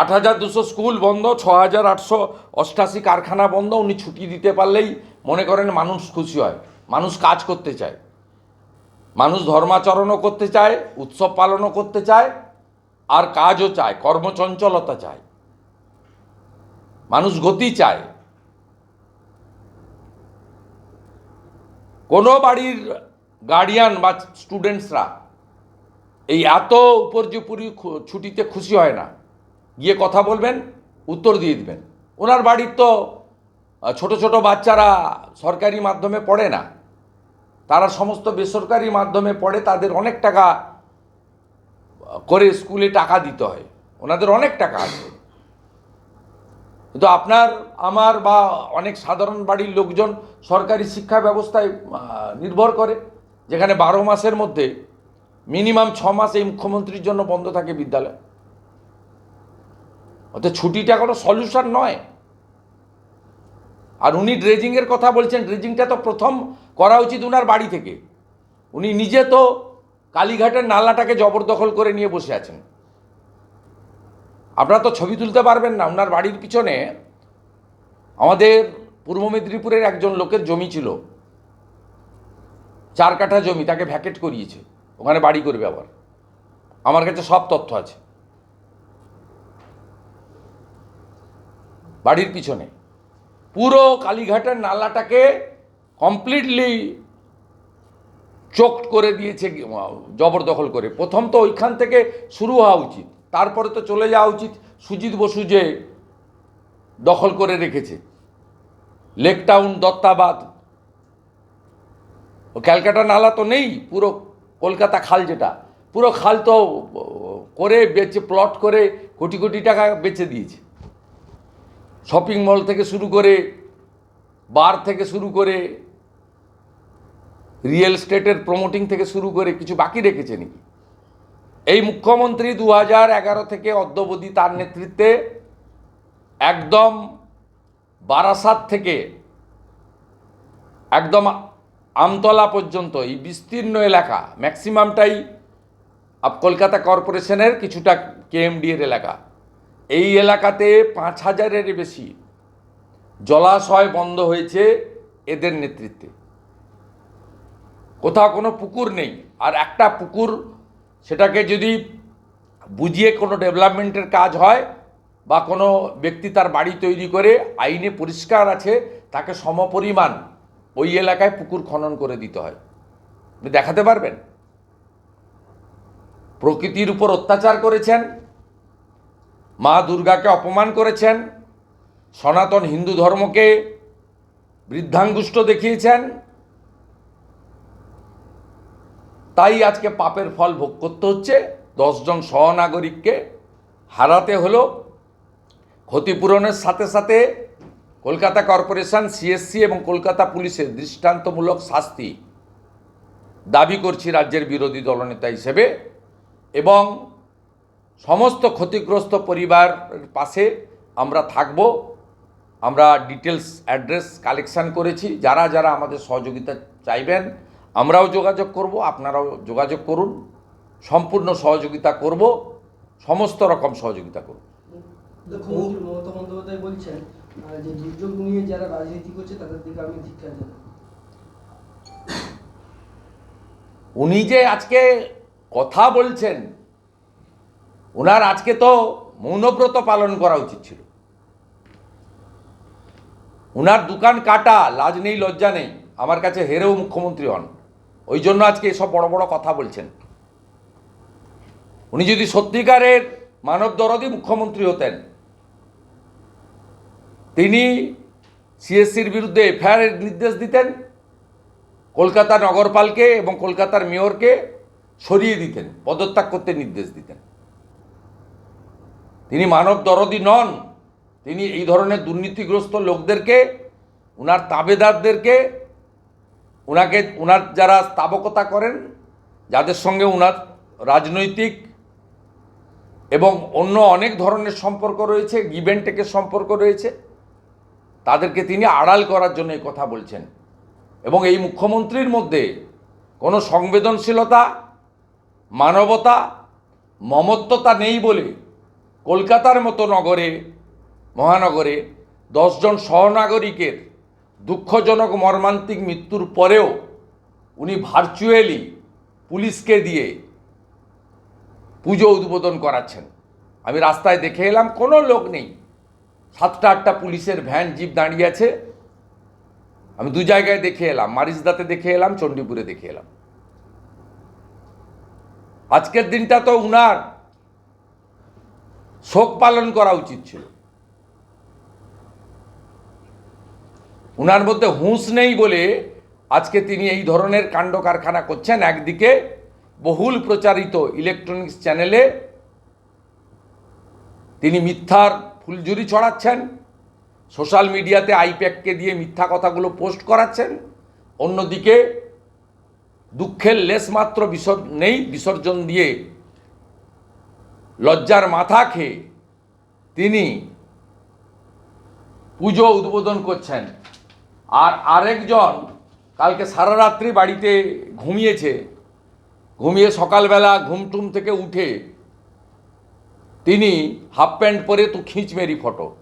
আট হাজার দুশো স্কুল বন্ধ, ছ হাজার আটশো অষ্টাশি কারখানা বন্ধ, উনি ছুটি দিতে পারলেই মনে করেন মানুষ খুশি হয়, মানুষ কাজ করতে চায়। মানুষ ধর্মাচরণও করতে চায়, উৎসব পালনও করতে চায়, আর কাজও চায়, কর্মচঞ্চলতা চায়। মানুষ গতি চায়। কোনো বাড়ির গার্ডিয়ান বা স্টুডেন্টসরা এই এত উপর্যুপুরি ছুটিতে খুশি হয় না। গিয়ে কথা বলবেন, উত্তর দিয়ে দিবেন। ওনার বাড়ির তো ছোট ছোট বাচ্চারা সরকারি মাধ্যমে পড়ে না। তারা সমস্ত বেসরকারি মাধ্যমে পড়ে, তাদের অনেক টাকা করে স্কুলে টাকা দিতে হয়। ওনাদের অনেক টাকা আছে। কিন্তু আপনার, আমার বা অনেক সাধারণ বাড়ির লোকজন সরকারি শিক্ষা ব্যবস্থায় নির্ভর করে, যেখানে বারো মাসের মধ্যে মিনিমাম ছ মাস এই মুখ্যমন্ত্রীর জন্য বন্ধ থাকে বিদ্যালয়। অর্থাৎ ছুটিটা কোনো সলিউশন নয়। আর উনি ড্রেজিংয়ের কথা বলছেন ড্রেজিংটা তো প্রথম করা উচিত উনার বাড়ি থেকে। উনি নিজে তো কালীঘাটের নালাটাকে জবরদখল করে নিয়ে বসে আছেন। আপনারা তো ছবি তুলতে পারবেন না ওনার বাড়ির পিছনে আমাদের পূর্ব মেদিনীপুরের একজন লোকের জমি ছিল। চার কাঠা জমি, তাকে ভ্যাকেট করিয়েছে। ওখানে বাড়ি করবে আবার। আমার কাছে সব তথ্য আছে। বাড়ির পিছনে। পুরো কালীঘাটের নালাটাকে কমপ্লিটলি চোখ করে দিয়েছে, জবরদখল করে। প্রথম তো ওইখান থেকে শুরু হওয়া উচিত। তারপরে তো চলে যাওয়া উচিত। সুজিত বসু যে দখল করে রেখেছে। Lake town Dattabad. ও ক্যালকাটা নালা তো নেই, পুরো কলকাতা খাল যেটা। পুরো খাল তো করে বেচে প্লট করে কোটি কোটি টাকা বেচে দিয়েছে। শপিং মল থেকে শুরু করে বার থেকে শুরু করে রিয়েল স্টেটের প্রমোটিং থেকে শুরু করে কিছু বাকি রেখেছে নাকি? এই মুখ্যমন্ত্রী দু হাজার এগারো থেকে অদ্যবধি তার নেতৃত্বে একদম বারাসাত থেকে একদম আমতলা পর্যন্ত এই বিস্তীর্ণ এলাকা ম্যাক্সিমামটাই কলকাতা কর্পোরেশনের কিছুটা কেএমডি এর এলাকা। এই এলাকাতে পাঁচ হাজারের বেশি জলাশয় বন্ধ হয়েছে এদের নেতৃত্বে। কোথাও কোনো পুকুর নেই। আর একটা পুকুর, সেটাকে যদি বুঝিয়ে কোনো ডেভেলপমেন্টের কাজ হয় বা কোনো ব্যক্তি তার বাড়ি তৈরি করে, আইনে পরিষ্কার আছে, তাকে সমপরিমাণ ওই এলাকায় পুকুর খনন করে দিতে হয়। দেখাতে পারবেন? প্রকৃতির উপর অত্যাচার করেছেন মা দুর্গাকে অপমান করেছেন, সনাতন হিন্দু ধর্মকে বৃদ্ধাঙ্গুষ্ট দেখিয়েছেন। তাই আজকে পাপের ফল ভোগ করতে হচ্ছে। দশজন সহনাগরিককে হারাতে হলো। ক্ষতিপূরণের সাথে সাথে কলকাতা কর্পোরেশন সিএসসি এবং কলকাতা পুলিশের দৃষ্টান্তমূলক শাস্তি দাবি করছি রাজ্যের বিরোধী দলনেতা হিসেবে এবং সমস্ত ক্ষতিগ্রস্ত পরিবার পাশে আমরা থাকব। আমরা ডিটেলস অ্যাড্রেস কালেকশান করেছি। যারা যারা আমাদের সহযোগিতা চাইবেন আমরাও যোগাযোগ করব আপনারাও যোগাযোগ করুন। সম্পূর্ণ সহযোগিতা করব সমস্ত রকম সহযোগিতা করব। মুখ্যমন্ত্রী মমতা বন্দ্যোপাধ্যায় বলছেন যে দুর্যোগ নিয়ে যারা রাজনীতি করছে তাদের দিকে আমি ধিক্কার জানাই। উনি যে আজকে কথা বলছেন ওনার আজকে তো মৌনব্রত পালন করা উচিত ছিল। ওনার দোকান কাটা, লাজ নেই, লজ্জা নেই। আমার কাছে হেরেও মুখ্যমন্ত্রী হন। ওই জন্য আজকে এসব বড় বড় কথা বলছেন। উনি যদি সত্যিকারের মানব দরদি মুখ্যমন্ত্রী হতেন, তিনি সিএসসির বিরুদ্ধে এফআইআরের নির্দেশ দিতেন, কলকাতা নগরপালকে এবং কলকাতার মেয়রকে সরিয়ে দিতেন, পদত্যাগ করতে নির্দেশ দিতেন। তিনি মানব দরদি নন। তিনি এই ধরনের দুর্নীতিগ্রস্ত লোকদেরকে, উনার তাবেদারদেরকে ওনাকে ওনার যারা স্থাবকতা করেন, যাদের সঙ্গে উনার রাজনৈতিক এবং অন্য অনেক ধরনের সম্পর্ক রয়েছে গিভেন টেকের সম্পর্ক রয়েছে, তাদেরকে তিনি আড়াল করার জন্য এই কথা বলছেন। এবং এই মুখ্যমন্ত্রীর মধ্যে কোনো সংবেদনশীলতা, মানবতা, মমত্বতা নেই বলে কলকাতার মতো নগরে, মহানগরে দশজন সহনাগরিকের দুঃখজনক মর্মান্তিক মৃত্যুর পরেও উনি ভার্চুয়ালি পুলিশকে দিয়ে পুজো উদ্বোধন করাচ্ছেন। আমি রাস্তায় দেখে এলাম, কোনো লোক নেই। সাতটা আটটা পুলিশের ভ্যান, জিপ দাঁড়িয়ে আছে। আমি দু জায়গায় দেখে এলাম মারিসদাতে দেখে এলাম, চণ্ডীপুরে দেখে এলাম। আজকের দিনটা তো উনার। শোক পালন করা উচিত ছিল। উনার মধ্যে হুঁশ নেই বলে আজকে তিনি এই ধরনের কাণ্ড কারখানা করছেন। একদিকে বহুল প্রচারিত ইলেকট্রনিক্স চ্যানেলে তিনি মিথ্যার ফুলঝুরি ছড়াচ্ছেন সোশ্যাল মিডিয়াতে আইপ্যাককে দিয়ে মিথ্যা কথাগুলো পোস্ট করাচ্ছেন। অন্যদিকে দুঃখের লেশমাত্র বিসর, নেই, বিসর্জন দিয়ে লজ্জার মাথা খেয়ে তিনি পুজো উদ্বোধন করছেন। আর আরেকজন কালকে সারা রাত্রি বাড়িতে ঘুমিয়েছে। ঘুমিয়ে সকালবেলা ঘুমটুম থেকে উঠে তিনি হাফ প্যান্ট পরে তো খিঁচ মেরি ফটো।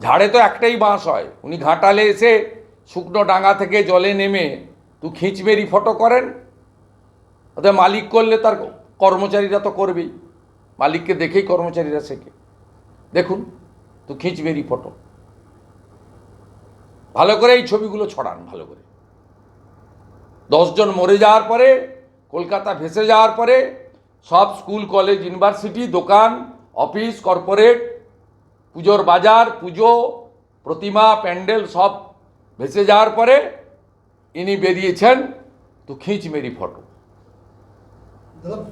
ঝাড়ে তো একটাই বাঁশ হয়। উনি ঘাটালে এসে শুকনো ডাঙা থেকে জলে নেমে তু খিঁচমেরি ফটো করেন। ওদের মালিক করলে তার কর্মচারীরা তো করবেই। মালিককে দেখেই কর্মচারীরা শেখে। দেখুন, তো খিঁচমেরি ফটো ভালো করে এই ছবিগুলো ছড়ান, ভালো করে। দশজন মরে যাওয়ার পরে, কলকাতা ভেসে যাওয়ার পরে, সব স্কুল, কলেজ, ইউনিভার্সিটি, দোকান, অফিস, কর্পোরেট, পুজোর বাজার, পুজো, প্রতিমা, প্যান্ডেল সব ভেসে যাওয়ার পরে, ইনি বেরিয়েছেন, তো খিঁচ মেরি ফটো। Ela